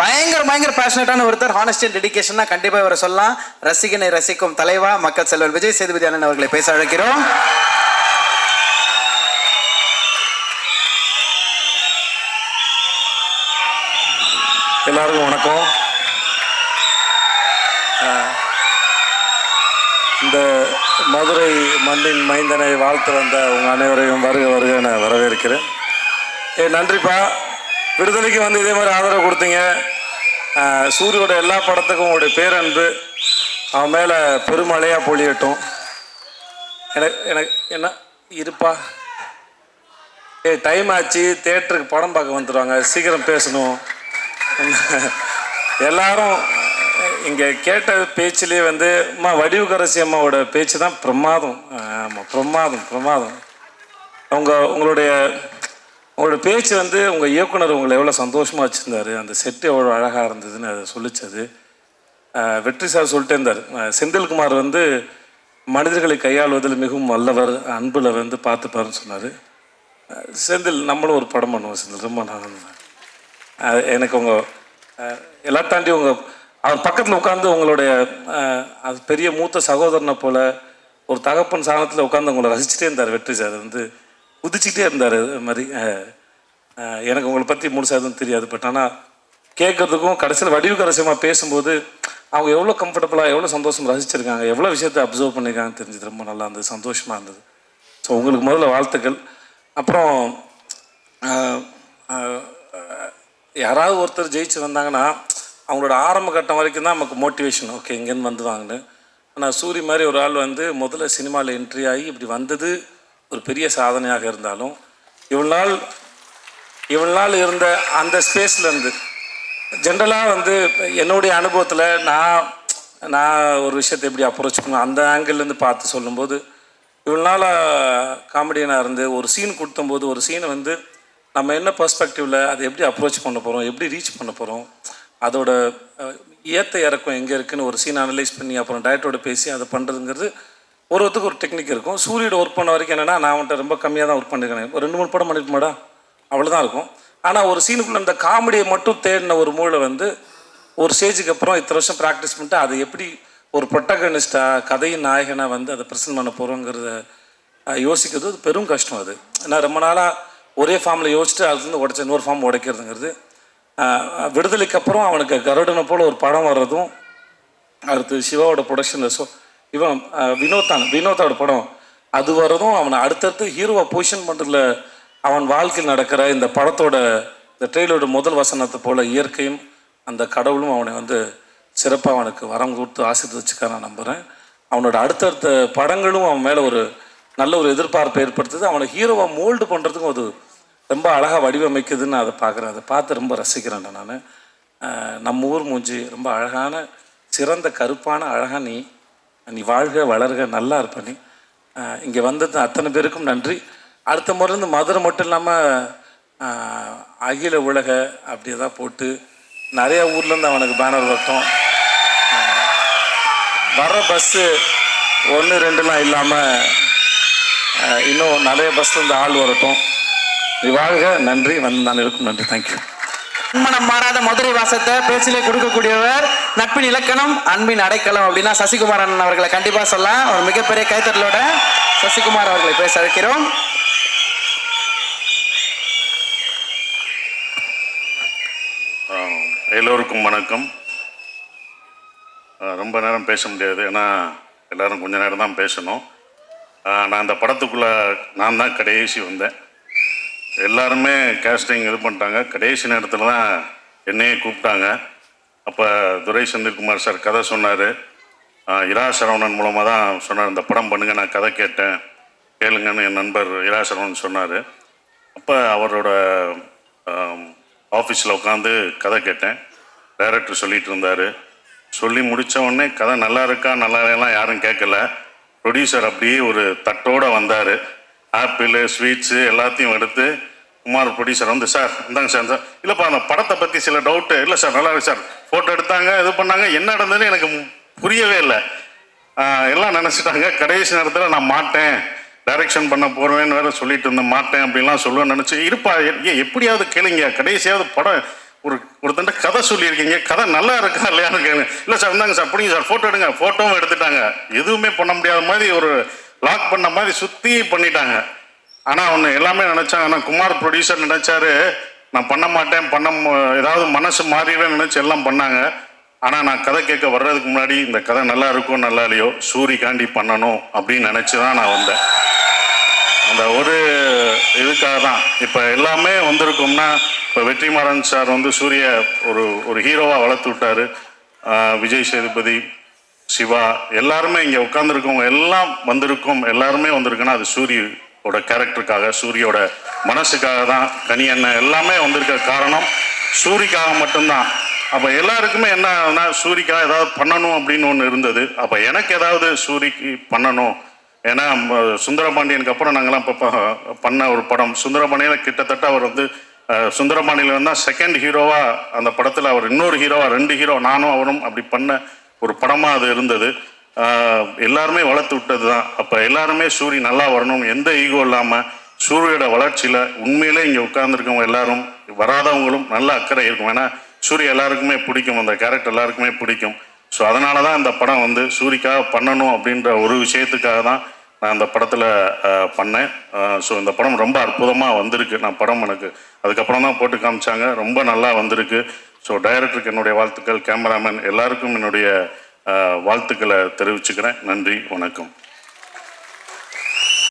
பயங்கர பயங்கர பேஷனட்டான ஒருத்தர். ஹானஸ்டி அண்ட் கண்டிப்பாக இவரை சொல்லலாம். ரசிகனை ரசிக்கும் தலைவா மக்கள் செல்வன் விஜய் சேதுபதி அண்ணன் அவர்களை பேச அழைக்கிறோம். எல்லாருக்கும் வணக்கம். இந்த மதுரை மண்ணின் மைந்தனை வாழ்த்து வந்த உங்கள் அனைவரையும் வருக வருக நான் வரவேற்கிறேன். ஏ நன்றிப்பா. விடுதலைக்கு வந்து இதே மாதிரி ஆதரவு கொடுத்தீங்க. சூரியோட எல்லா படத்துக்கும் உங்களுடைய பேரன்பு அவன் மேலே பெருமழையாக பொழியட்டும். எனக்கு எனக்கு என்ன இருப்பா. ஏ டைம் ஆச்சு தேட்டருக்கு படம் பார்க்க வந்துடுவாங்க சீக்கிரம் பேசணும். எல்லாரும் இங்கே கேட்ட பேச்சிலே வந்து அம்மா வடிவுக்கரசி அம்மாவோட பேச்சு தான் பிரமாதம். ஆமாம் பிரமாதம் பிரமாதம். உங்கள் உங்களுடைய உங்களோட பேச்சு வந்து உங்கள் இயக்குனர் உங்களை எவ்வளோ சந்தோஷமாக வச்சுருந்தாரு? அந்த செட்டு எவ்வளோ அழகாக இருந்ததுன்னு அதை சொல்லிச்சது. வெற்றி சார் சொல்லிட்டே இருந்தார். செந்தில்குமார் வந்து மனிதர்களை கையாளுவதில் மிகவும் வல்லவர் அன்பில் வந்து பார்த்துப்பாருன்னு சொன்னார். செந்தில் நம்மளும் ஒரு படம் பண்ணுவோம் செந்தில். ரொம்ப நல்லா எனக்கு உங்கள் எல்லாம் தாண்டி உங்கள் அவர் பக்கத்தில் உட்காந்து உங்களுடைய அது பெரிய மூத்த சகோதரனை போல் ஒரு தகப்பன் சாணத்தில் உட்காந்து உங்களை ரசிச்சுட்டே இருந்தார் வெற்றி சார் வந்து குதிச்சுக்கிட்டே இருந்தார். அது மாதிரி எனக்கு உங்களை பற்றி முழுசாக எதுவும் தெரியாது. பட் ஆனால் கேட்கறதுக்கும் கடைசியில் வடிவு கரசியமாக பேசும்போது அவங்க எவ்வளோ கம்ஃபர்டபுளாக எவ்வளோ சந்தோஷம் ரசிச்சிருக்காங்க எவ்வளோ விஷயத்தை அப்சர்வ் பண்ணியிருக்காங்கன்னு தெரிஞ்சது. ரொம்ப நல்லா இருந்தது சந்தோஷமாக இருந்தது. ஸோ உங்களுக்கு முதல்ல வாழ்த்துக்கள். அப்புறம் யாராவது ஒருத்தர் ஜெயிச்சு வந்தாங்கன்னா அவங்களோட ஆரம்ப கட்டம் வரைக்கும் தான் நமக்கு மோட்டிவேஷன் ஓகே இங்கேருந்து வந்துவாங்கன்னு ஆனால் சூரி மாதிரி ஒரு ஆள் வந்து முதல்ல சினிமாவில் என்ட்ரி ஆகி இப்படி வந்தது ஒரு பெரிய சாதனையாக இருந்தாலும் இவ்வளோ நாள் இவ்வளோ நாள் இருந்த அந்த ஸ்பேஸ்லேருந்து ஜென்ரலாக வந்து என்னுடைய அனுபவத்தில் நான் நான் ஒரு விஷயத்தை எப்படி அப்ரோச் பண்ணுவேன் அந்த ஆங்கிள்லேருந்து பார்த்து சொல்லும்போது இவ்வளோ நாள் காமெடியனாக இருந்து ஒரு சீன் கொடுத்தம்போது ஒரு சீனை வந்து நம்ம என்ன பர்ஸ்பெக்டிவில் அதை எப்படி அப்ரோச் பண்ண போகிறோம் எப்படி ரீச் பண்ண போகிறோம் அதோட ஏற்ற இறக்கம் எங்கே இருக்குதுன்னு ஒரு சீன் அனலைஸ் பண்ணி அப்புறம் டயட்டோட பேசி அதை பண்ணுறதுங்கிறது ஒரு ஒருத்தருக்கு ஒரு டெக்னிக் இருக்கும். சூரியோட ஒர்க் பண்ண வரைக்கும் என்னென்னா நான் அவன்கிட்ட ரொம்ப கம்மியாக தான் ஒர்க் பண்ணியிருக்கேன் ஒரு ரெண்டு மூணு படம் பண்ணிருக்கமாடா அவ்வளோதான் இருக்கும். ஆனால் ஒரு சீனுக்குள்ளே அந்த காமெடியை மட்டும் தேடின ஒரு மூளை வந்து ஒரு ஸ்டேஜுக்கு அப்புறம் இத்தனை வருஷம் ப்ராக்டிஸ் பண்ணிட்டு அதை எப்படி ஒரு ப்ரொட்டகனிஸ்டாக கதையின் நாயகனாக வந்து அதை ப்ரெசென்ட் பண்ண போகிறோங்கிறத யோசிக்கிறது அது பெரும் கஷ்டம் அது. ஏன்னா ரொம்ப நாளாக ஒரே ஃபார்மில் யோசிச்சுட்டு அதுலேருந்து உடச்ச இன்னொரு ஃபார்ம் உடைக்கிறதுங்கிறது விடுதலைக்கு அப்புறம் அவனுக்கு கருடனை போல் ஒரு படம் வர்றதும் அடுத்து சிவாவோட ப்ரொடக்ஷனில் ஸோ இவன் வினோத்தான் வினோத்தோட படம். அது வரதும் அவனை அடுத்தடுத்து ஹீரோவை பொசிஷன் பண்ணுறதுல அவன் வாழ்க்கையில் நடக்கிற இந்த படத்தோட இந்த ட்ரெயிலோட முதல் வசனத்தை போல இயற்கையும் அந்த கடவுளும் அவனை வந்து சிறப்பாக அவனுக்கு வரம் கொடுத்து ஆசீர்வதிச்சுக்க நான் நம்புகிறேன் அவனோட அடுத்தடுத்த படங்களும் அவன் மேலே ஒரு நல்ல ஒரு எதிர்பார்ப்பை ஏற்படுத்துது. அவனை ஹீரோவை மோல்டு பண்ணுறதுக்கும் அது ரொம்ப அழகாக வடிவமைக்குதுன்னு நான் அதை பார்க்குறேன். அதை பார்த்து ரொம்ப ரசிக்கிறேன் நான். நம்ம ஊர் மூஞ்சி ரொம்ப அழகான சிறந்த கருப்பான அழகாக நீ நீ வாழ்க வளர்க நல்லா இருப்ப நீ. இங்கே வந்தது அத்தனை பேருக்கும் நன்றி. அடுத்த முறை மதுரை மட்டும் இல்லாமல் அகில உலக அப்படி தான் போட்டு நிறைய ஊர்லேருந்து அவனுக்கு பேனர் வரட்டும் வர பஸ்ஸு ஒன்று ரெண்டுலாம் இல்லாமல் இன்னும் நிறைய பஸ்லேருந்து ஆள் வரட்டும். நீ வாழ்க நன்றி வந்து நான் இருக்கும் நன்றி. தேங்க்யூ மனம் மாறாத மதுரை வாசத்தை பேச்சிலே கொடுக்கக்கூடியவர் நட்பின் இலக்கணம் அன்பின் அடைக்கலம் அப்படின்னா சசிகுமார் அண்ணன் அவர்களை கண்டிப்பா சொல்லலாம். ஒரு மிகப்பெரிய கைத்தட்டலோட சசிகுமார் அவர்களை பேச அழைக்கிறோம் எல்லோருக்கும் வணக்கம். ரொம்ப நேரம் பேச முடியாது. ஏன்னா எல்லாரும் கொஞ்ச நேரம் தான் பேசணும். நான் அந்த படத்துக்குள்ளே நான் தான் கடைசி வந்தேன். எல்லாருமே கேஸ்டிங் இது பண்ணிட்டாங்க. கடைசி நேரத்தில் தான் என்னையே கூப்பிட்டாங்க. அப்போ துரை செந்தில்குமார் சார் கதை சொன்னார். இரா சரவணன் மூலமாக தான் சொன்னார் இந்த படம் பண்ணுங்க நான் கதை கேட்டேன். கேளுங்கன்னு என் நண்பர் இரா சரவணன் சொன்னார். அப்போ அவரோட ஆஃபீஸில் உட்காந்து கதை கேட்டேன். டைரக்டர் சொல்லிகிட்டு இருந்தார். சொல்லி முடிச்ச உடனே கதை நல்லா இருக்கா நல்லா இல்லைலாம் யாரும் கேட்கல. ப்ரொடியூசர் அப்படியே ஒரு தட்டோடு வந்தார். ஆப்பிள் ஸ்வீட்ஸு எல்லாத்தையும் எடுத்து குமார் ப்ரொடியூசர் வந்து சார் இந்தாங்க சார் இந்த இல்லைப்பா அந்த படத்தை பற்றி சில டவுட்டு இல்லை சார் நல்லா சார். ஃபோட்டோ எடுத்தாங்க இது பண்ணாங்க. என்ன நடந்ததுன்னு எனக்கு புரியவே இல்லை. எல்லாம் நினச்சிட்டாங்க. கடைசி நேரத்தில் நான் மாட்டேன். டைரக்ஷன் பண்ண போகிறேன்னு வேற சொல்லிட்டு இருந்தேன். மாட்டேன் அப்படின்லாம் சொல்லுவேன் நினச்சி இருப்பா ஏன் எப்படியாவது கேளுங்க. கடைசியாவது படம் ஒரு ஒருத்தன்ட்ட கதை சொல்லியிருக்கீங்க. கதை நல்லா இருக்கா இல்லையான்னு கேளுங்க இல்லை சார் இந்தாங்க சார் பிடிங்க சார். ஃபோட்டோ எடுங்க. ஃபோட்டோவும் எடுத்துட்டாங்க. எதுவுமே பண்ண முடியாத மாதிரி ஒரு லாக் பண்ண மாதிரி சுற்றி பண்ணிட்டாங்க. ஆனால் ஒன்று எல்லாமே நினச்சாங்க ஆனால் குமார் ப்ரொடியூசர் நினச்சாரு நான் பண்ண மாட்டேன் பண்ண ஏதாவது மனசு மாறிடுவேன் நினச்சி எல்லாம் பண்ணாங்க. ஆனால் நான் கதை கேட்க வர்றதுக்கு முன்னாடி இந்த கதை நல்லா இருக்கும் நல்லா இல்லையோ சூரிகாண்டி பண்ணணும் அப்படின்னு நினச்சி தான் நான் வந்தேன். அந்த ஒரு இதுக்காக தான். இப்போ எல்லாமே வந்திருக்கும்னா இப்போ வெற்றிமாறன் சார் வந்து சூரிய ஒரு ஒரு ஹீரோவாக வளர்த்து விட்டாரு. விஜய் சேதுபதி சிவா எல்லாருமே இங்கே உட்காந்துருக்கவங்க எல்லாம் வந்திருக்கும் எல்லாருமே வந்திருக்குன்னா அது சூரியோட கேரக்டருக்காக சூரியோட மனசுக்காக தான் கனி அண்ணன் எல்லாமே வந்திருக்க காரணம் சூரிக்காக மட்டும்தான். அப்போ எல்லாருக்குமே என்ன ஆகுதுன்னா சூரிக்காக ஏதாவது பண்ணணும் அப்படின்னு ஒன்று இருந்தது. அப்போ எனக்கு ஏதாவது சூரிக்கு பண்ணணும். ஏன்னா சுந்தரபாண்டியனுக்கு அப்புறம் நாங்கள்லாம் இப்போ பண்ண ஒரு படம். சுந்தரபாண்டியன் கிட்டத்தட்ட அவர் வந்து சுந்தரபாண்டியில் சுந்தரபாண்டியன் தான் செகண்ட் ஹீரோவாக அந்த படத்தில் அவர் இன்னொரு ஹீரோவாக ரெண்டு ஹீரோ நானும் அவரும் அப்படி பண்ண ஒரு படமாக அது இருந்தது. எல்லாருமே வளர்த்து விட்டது தான் அப்போ எல்லாருமே சூரி நல்லா வரணும் எந்த ஈகோ இல்லாமல் சூரியோட வளர்ச்சியில் உண்மையிலே இங்கே உட்கார்ந்துருக்கவங்க எல்லாரும் வராதவங்களும் நல்ல அக்கறை இருக்கும். ஏன்னா சூரிய எல்லாருக்குமே பிடிக்கும். அந்த கேரக்டர் எல்லாருக்குமே பிடிக்கும். ஸோ அதனால தான் இந்த படம் வந்து சூரிக்காக பண்ணணும் அப்படின்ற ஒரு விஷயத்துக்காக தான் நான் அந்த படத்தில் பண்ணேன். ஸோ இந்த படம் ரொம்ப அற்புதமாக வந்திருக்கு. நான் படம் எனக்கு அதுக்கப்புறம் தான் போட்டு காமிச்சாங்க. ரொம்ப நல்லா வந்திருக்கு. ஸோ டைரக்டருக்கு என்னுடைய வாழ்த்துக்கள் கேமராமேன் எல்லாருக்கும் என்னுடைய வாழ்த்துக்களை தெரிவிச்சுக்கிறேன். நன்றி வணக்கம்.